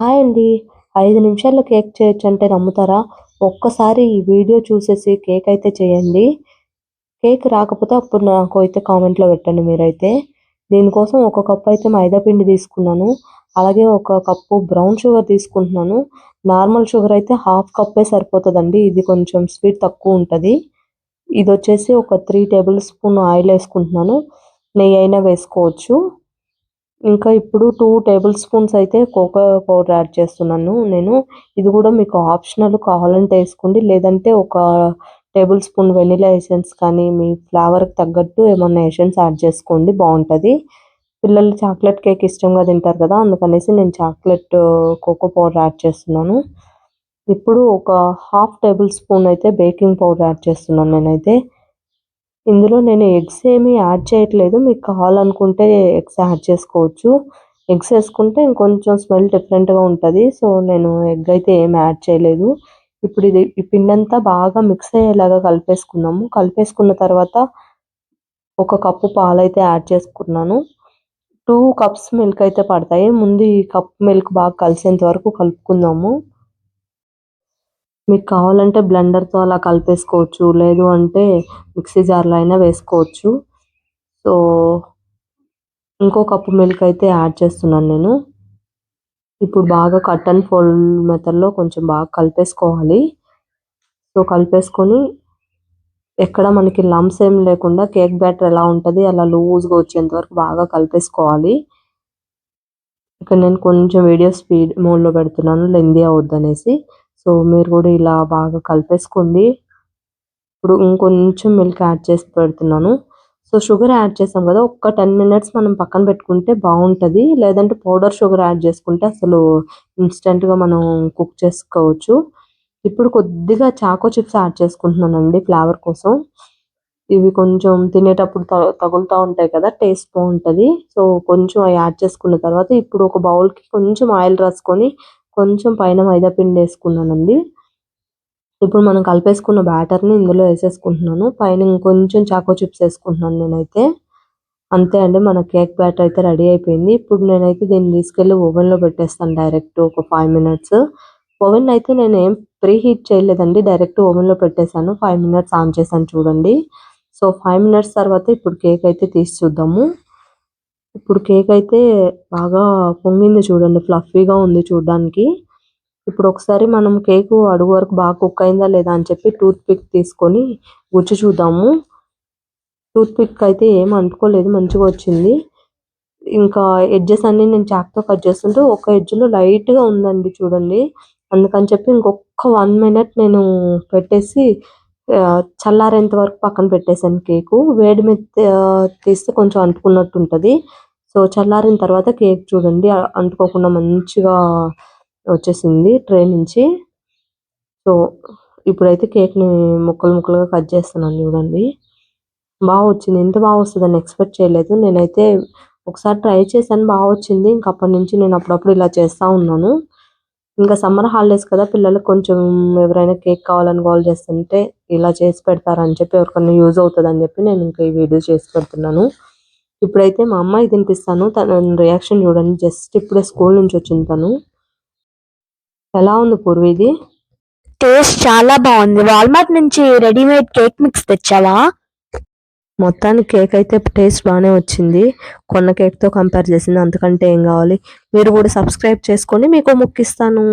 Hi అండి. ఐదు నిమిషాల్లో కేక్ చేయొచ్చు అంటే నమ్ముతారా? ఒక్కసారి ఈ వీడియో చూసేసి కేక్ అయితే చేయండి. కేక్ రాకపోతే అప్పుడు నాకు అయితే కామెంట్లో పెట్టండి మీరైతే. దీనికోసం ఒక కప్పు అయితే మైదా పిండి తీసుకున్నాను. అలాగే ఒక కప్పు బ్రౌన్ షుగర్ తీసుకుంటున్నాను. నార్మల్ షుగర్ అయితే హాఫ్ కప్పే సరిపోతుందండి. ఇది కొంచెం స్వీట్ తక్కువ ఉంటుంది. ఇది వచ్చేసి ఒక త్రీ టేబుల్ స్పూన్ ఆయిల్ వేసుకుంటున్నాను. నెయ్యి అయినా వేసుకోవచ్చు. ఇంకా ఇప్పుడు టూ టేబుల్ స్పూన్స్ అయితే కోకో పౌడర్ యాడ్ చేస్తున్నాను. నేను ఇది కూడా మీకు ఆప్షనల్ కావాలంటే వేసుకోండి. లేదంటే ఒక టేబుల్ స్పూన్ వెనిలా ఎసెన్స్ కానీ మీ ఫ్లేవర్కి తగ్గట్టు ఏమన్నా ఎసెన్స్ యాడ్ చేసుకోండి. బాగుంటుంది. పిల్లలు చాక్లెట్ కేక్ ఇష్టంగా తింటారు కదా అందుకనేసి నేను చాక్లెట్ కోకో పౌడర్ యాడ్ చేస్తున్నాను. ఇప్పుడు ఒక హాఫ్ టేబుల్ స్పూన్ అయితే బేకింగ్ పౌడర్ యాడ్ చేస్తున్నాను నేనైతే. ఇందులో నేను ఎగ్స్ ఏమీ యాడ్ చేయట్లేదు. మీకు కావాలనుకుంటే ఎగ్స్ యాడ్ చేసుకోవచ్చు. ఎగ్స్ వేసుకుంటే ఇంకొంచెం స్మెల్ డిఫరెంట్గా ఉంటుంది. సో నేను ఎగ్ అయితే ఏం యాడ్ చేయలేదు. ఇప్పుడు ఇది ఈ పిండి అంతా బాగా మిక్స్ అయ్యేలాగా కలిపేసుకున్నాము. కలిపేసుకున్న తర్వాత ఒక కప్పు పాలు అయితే యాడ్ చేసుకున్నాను. టూ కప్స్ మిల్క్ అయితే పడతాయి. ముందు ఈ కప్ మిల్క్ బాగా కలిసేంత వరకు కలుపుకుందాము. మీకు కావాలంటే బ్లెండర్తో అలా కలిపేసుకోవచ్చు. లేదు అంటే మిక్సీ జార్లో అయినా వేసుకోవచ్చు. సో ఇంకో కప్పు మిల్క్ అయితే యాడ్ చేస్తున్నాను నేను. ఇప్పుడు బాగా కట్ అండ్ ఫోల్డ్ మెథడ్లో కొంచెం బాగా కలిపేసుకోవాలి. సో కలిపేసుకొని ఎక్కడ మనకి లమ్స్ ఏం లేకుండా కేక్ బ్యాటర్ ఎలా ఉంటుంది అలా లూజ్గా వచ్చేంత వరకు బాగా కలిపేసుకోవాలి. ఇక్కడ నేను కొంచెం వీడియో స్పీడ్ మోడ్లో పెడుతున్నాను లెందీ అవద్దనేసి సో మీరు కూడా ఇలా బాగా కలిపేసుకోండి ఇప్పుడు ఇంకొంచెం మిల్క్ యాడ్ చేసి పెడుతున్నాను. సో షుగర్ యాడ్ చేసాం కదా ఒక్క టెన్ మినిట్స్ మనం పక్కన పెట్టుకుంటే బాగుంటుంది. లేదంటే పౌడర్ షుగర్ యాడ్ చేసుకుంటే అసలు ఇన్స్టెంట్గా మనం కుక్ చేసుకోవచ్చు. ఇప్పుడు కొద్దిగా చాకో చిప్స్ యాడ్ చేసుకుంటున్నానండి ఫ్లేవర్ కోసం. ఇవి కొంచెం తినేటప్పుడు తగులుతూ ఉంటాయి కదా టేస్ట్ బాగుంటుంది. సో కొంచెం యాడ్ చేసుకున్న తర్వాత ఇప్పుడు ఒక బౌల్కి కొంచెం ఆయిల్ రాసుకొని కొంచెం పైన మైదా పిండి వేసుకున్నానండి. ఇప్పుడు మనం కలిపేసుకున్న బ్యాటర్ని ఇందులో వేసేసుకుంటున్నాను. పైన ఇంకొంచెం చాకో చిప్స్ వేసుకుంటున్నాను నేనైతే. అంతే అండి మన కేక్ బ్యాటర్ అయితే రెడీ అయిపోయింది. ఇప్పుడు నేనైతే దీన్ని తీసుకెళ్ళి ఓవెన్లో పెట్టేస్తాను డైరెక్ట్ ఒక ఫైవ్ మినిట్స్ ఓవెన్ అయితే నేను ఏం ప్రీ హీట్ చేయలేదండి డైరెక్ట్ ఓవెన్లో పెట్టేశాను. ఫైవ్ మినిట్స్ ఆన్ చేశాను చూడండి. సో ఫైవ్ మినిట్స్ తర్వాత ఇప్పుడు కేక్ అయితే తీసి చూద్దాము. ఇప్పుడు కేక్ అయితే బాగా పొంగింది చూడండి ఫ్లఫీగా ఉంది చూడడానికి. ఇప్పుడు ఒకసారి మనం కేక్ అడుగు వరకు బాగా కుక్ అయిందా లేదా అని చెప్పి టూత్ పిక్ తీసుకొని గుచ్చి చూద్దాము. టూత్ పిక్ అయితే ఏం అంటుకోలేదు మంచిగా వచ్చింది. ఇంకా ఎడ్జెస్ అన్ని నేను చాక్తో కట్ చేస్తుంటే ఒక ఎడ్జ్లో లైట్గా ఉందండి చూడండి. అందుకని చెప్పి ఇంకొక వన్ మినిట్ నేను పెట్టేసి చల్లారేంత వరకు పక్కన పెట్టేశాను కేకు. వేడి మీద తీస్తే కొంచెం అంటుకున్నట్టు ఉంటుంది సో చల్లారిన తర్వాత కేక్ చూడండి. అంటుకోకుండా మంచిగా వచ్చేసింది ట్రే నుంచి. సో ఇప్పుడైతే కేక్ని ముక్కలు ముక్కలుగా కట్ చేస్తున్నాను చూడండి. బాగా వచ్చింది. ఎంత బాగా వస్తుందని ఎక్స్పెక్ట్ చేయలేదు. నేనైతే ఒకసారి ట్రై చేశాను బాగా వచ్చింది. ఇంకా అప్పటి నుంచి నేను అప్పుడప్పుడు ఇలా చేస్తూ ఉన్నాను. ఇంకా సమ్మర్ హాలిడేస్ కదా పిల్లలకు కొంచెం ఎవరైనా కేక్ కావాలని కాల్ చేస్తుంటే ఇలా చేసి పెడతారని చెప్పి ఎవరికైనా యూజ్ అవుతుంది అని చెప్పి నేను ఇంకా ఈ వీడియో చేసి పెడుతున్నాను. ఇప్పుడైతే మా అమ్మాయి తినిపిస్తాను. తన రియాక్షన్ చూడండి. జస్ట్ ఇప్పుడే స్కూల్ నుంచి వచ్చింది తను. ఎలా ఉంది పూర్వీది టేస్ట్ చాలా బాగుంది. వాల్మార్ట్ నుంచి రెడీమేడ్ కేక్ మిక్స్ తెచ్చావా? మొత్తానికి కేక్ అయితే టేస్ట్ బాగానే వచ్చింది. కొన్న కేక్తో కంపేర్ చేసింది. అంతకంటే ఏం కావాలి? మీరు కూడా సబ్స్క్రైబ్ చేసుకొని మీకు ముక్కిస్తాను.